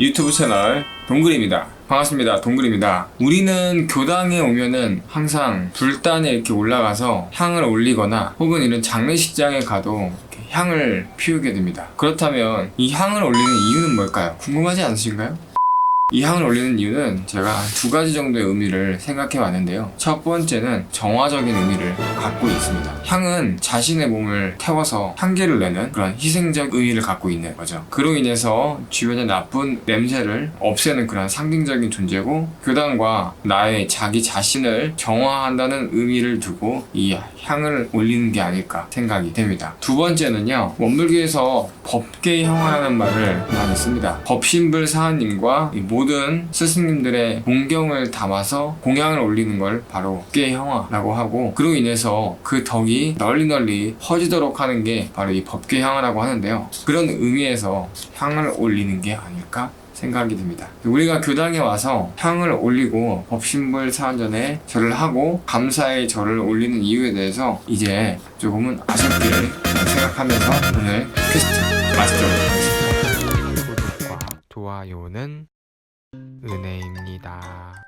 유튜브 채널 동글입니다. 반갑습니다. 동글입니다. 우리는 교당에 오면은 항상 불단에 이렇게 올라가서 향을 올리거나 혹은 이런 장례식장에 가도 향을 피우게 됩니다. 그렇다면 이 향을 올리는 이유는 뭘까요? 궁금하지 않으신가요? 이 향을 올리는 이유는 제가 두 가지 정도의 의미를 생각해 왔는데요. 첫 번째는 정화적인 의미를 갖고 있습니다. 향은 자신의 몸을 태워서 향기를 내는 그런 희생적 의미를 갖고 있는 거죠. 그로 인해서 주변의 나쁜 냄새를 없애는 그런 상징적인 존재고 교단과 나의 자기 자신을 정화한다는 의미를 두고 이 향을 올리는 게 아닐까 생각이 됩니다. 두 번째는요. 원불교에서 법계의 향화라는 말을 많이 씁니다. 법신불 사하님과 이 모든 스승님들의 공경을 담아서 공양을 올리는 걸 바로 법계의 향화라고 하고 그로 인해서 그 덕이 널리 널리 퍼지도록 하는 게 바로 이 법계 향화라고 하는데요. 그런 의미에서 향을 올리는 게 아닐까 생각이 듭니다. 우리가 교당에 와서 향을 올리고 법신불 사안전에 절을 하고 감사의 절을 올리는 이유에 대해서 이제 조금은 아쉽게 생각하면서 오늘 퀘스트 마치도록 하겠습니다. 좋아요는 은혜입니다.